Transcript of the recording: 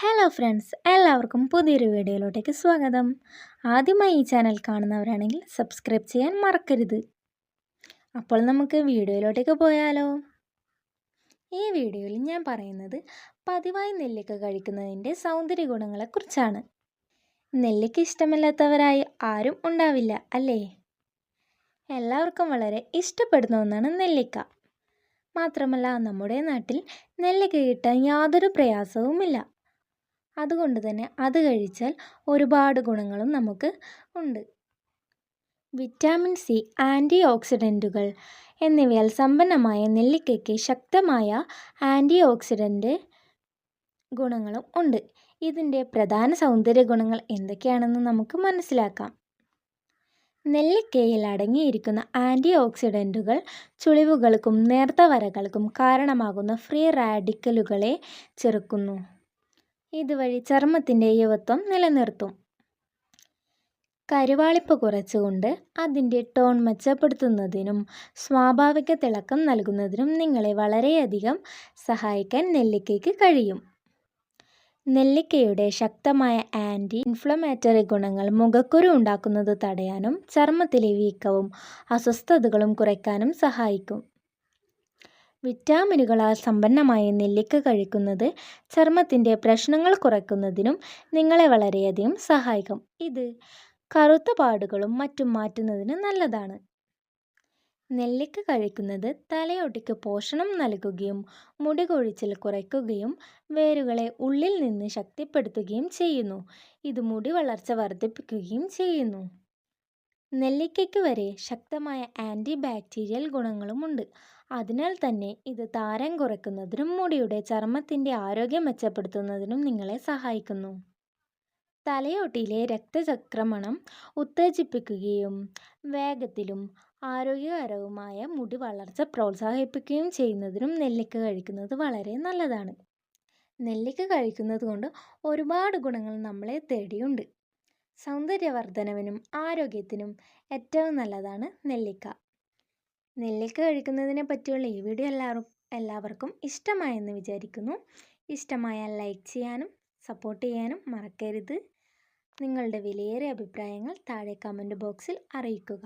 Hello friends എല്ലാവർക്കും പുതിയൊരു വീഡിയോയിലോട്ടേക്ക് സ്വാഗതം. ആദ്യമായി ഈ ചാനൽ കാണുന്നവരാണെങ്കിൽ സബ്സ്ക്രൈബ് ചെയ്യാൻ മറക്കരുത്. അപ്പോൾ നമുക്ക് വീഡിയോയിലോട്ടേക്ക് പോയാലോ. ഈ വീഡിയോയിൽ ഞാൻ പറയുന്നത് പതിവായി നെല്ലിക്ക കഴിക്കുന്നതിന്റെ സൗന്ദര്യ ഗുണങ്ങളെക്കുറിച്ചാണ് നെല്ലിക്ക ഇഷ്ടമല്ലാത്തവരായി ആരും ഉണ്ടാവില്ല അല്ലേ? എല്ലാവർക്കും വളരെ ഇഷ്ടപ്പെടുന്ന ഒന്നാണ് നെല്ലിക്ക. മാത്രമല്ല നമ്മുടെ നാട്ടിൽ നെല്ലിക്ക കിട്ടാൻ യാതൊരു പ്രയാസവുമില്ല. അതുകൊണ്ട് തന്നെ അത് കഴിച്ചാൽ ഒരുപാട് ഗുണങ്ങളും നമുക്ക് ഉണ്ട്. വിറ്റാമിൻ സി ആന്റി ഓക്സിഡന്റുകൾ എന്നിവയാൽ സമ്പന്നമായ നെല്ലിക്കയ്ക്ക് ശക്തമായ ആന്റി ഓക്സിഡന്റ് ഗുണങ്ങളും ഉണ്ട്. ഇതിന്റെ പ്രധാന സൗന്ദര്യ ഗുണങ്ങൾ എന്തൊക്കെയാണെന്ന് നമുക്ക് മനസ്സിലാക്കാം. നെല്ലിക്കയിൽ അടങ്ങിയിരിക്കുന്ന ആന്റി ഓക്സിഡന്റുകൾ ചുളിവുകൾക്കും നേർത്ത വരകൾക്കും കാരണമാകുന്ന ഫ്രീ റാഡിക്കലുകളെ ചെറുക്കുന്നു. ഇതുവഴി ചർമ്മത്തിന്റെ യുവത്വം നിലനിർത്തും. കരുവാളിപ്പ് കുറച്ചുകൊണ്ട് അതിന്റെ ടോൺ മെച്ചപ്പെടുത്തുന്നതിനും സ്വാഭാവിക തിളക്കം നൽകുന്നതിനും നിങ്ങളെ വളരെയധികം സഹായിക്കാൻ നെല്ലിക്കയ്ക്ക് കഴിയും. നെല്ലിക്കയുടെ ശക്തമായ ആന്റി ഇൻഫ്ലമേറ്ററി ഗുണങ്ങൾ മുഖക്കുരു ഉണ്ടാക്കുന്നത് തടയാനും ചർമ്മത്തിലെ വീക്കവും അസ്വസ്ഥതകളും കുറയ്ക്കാനും സഹായിക്കും. വിറ്റാമിനുകളാൽ സമ്പന്നമായ നെല്ലിക്ക കഴിക്കുന്നത് ചർമ്മത്തിന്റെ പ്രശ്നങ്ങൾ കുറയ്ക്കുന്നതിനും നിങ്ങളെ വളരെയധികം സഹായിക്കും. ഇത് കറുത്ത പാടുകളും മറ്റും മാറ്റുന്നതിന് നല്ലതാണ്. നെല്ലിക്ക കഴിക്കുന്നത് തലയോട്ടിക്ക് പോഷണം നൽകുകയും മുടി കൊഴിച്ചിൽ കുറയ്ക്കുകയും വേരുകളെ ഉള്ളിൽ നിന്ന് ശക്തിപ്പെടുത്തുകയും ചെയ്യുന്നു. ഇത് മുടി വളർച്ച വർദ്ധിപ്പിക്കുകയും ചെയ്യുന്നു. നെല്ലിക്കയ്ക്ക് വരെ ശക്തമായ ആന്റി ബാക്ടീരിയൽ ഗുണങ്ങളുമുണ്ട്. അതിനാൽ തന്നെ ഇത് താരം കുറയ്ക്കുന്നതിനും മുടിയുടെ ചർമ്മത്തിന്റെ ആരോഗ്യം മെച്ചപ്പെടുത്തുന്നതിനും നിങ്ങളെ സഹായിക്കുന്നു. തലയോട്ടിയിലെ രക്തചക്രമണം ഉത്തേജിപ്പിക്കുകയും വേഗത്തിലും ആരോഗ്യകരവുമായ മുടി വളർച്ച പ്രോത്സാഹിപ്പിക്കുകയും ചെയ്യുന്നതിനും നെല്ലിക്ക കഴിക്കുന്നത് വളരെ നല്ലതാണ്. നെല്ലിക്ക കഴിക്കുന്നത് കൊണ്ട് ഒരുപാട് ഗുണങ്ങൾ നമ്മളെ തേടിയുണ്ട്. സൗന്ദര്യവർദ്ധനവിനും ആരോഗ്യത്തിനും ഏറ്റവും നല്ലതാണ് നെല്ലിക്ക. നെല്ലിക്ക കഴിക്കുന്നതിനെ പറ്റിയുള്ള ഈ വീഡിയോ എല്ലാവരും എല്ലാവർക്കും ഇഷ്ടമായെന്ന് വിചാരിക്കുന്നു. ഇഷ്ടമായാൽ ലൈക്ക് ചെയ്യാനും സപ്പോർട്ട് ചെയ്യാനും മറക്കരുത്. നിങ്ങളുടെ വിലയേറിയ അഭിപ്രായങ്ങൾ താഴെ കമന്റ് ബോക്സിൽ അറിയിക്കുക.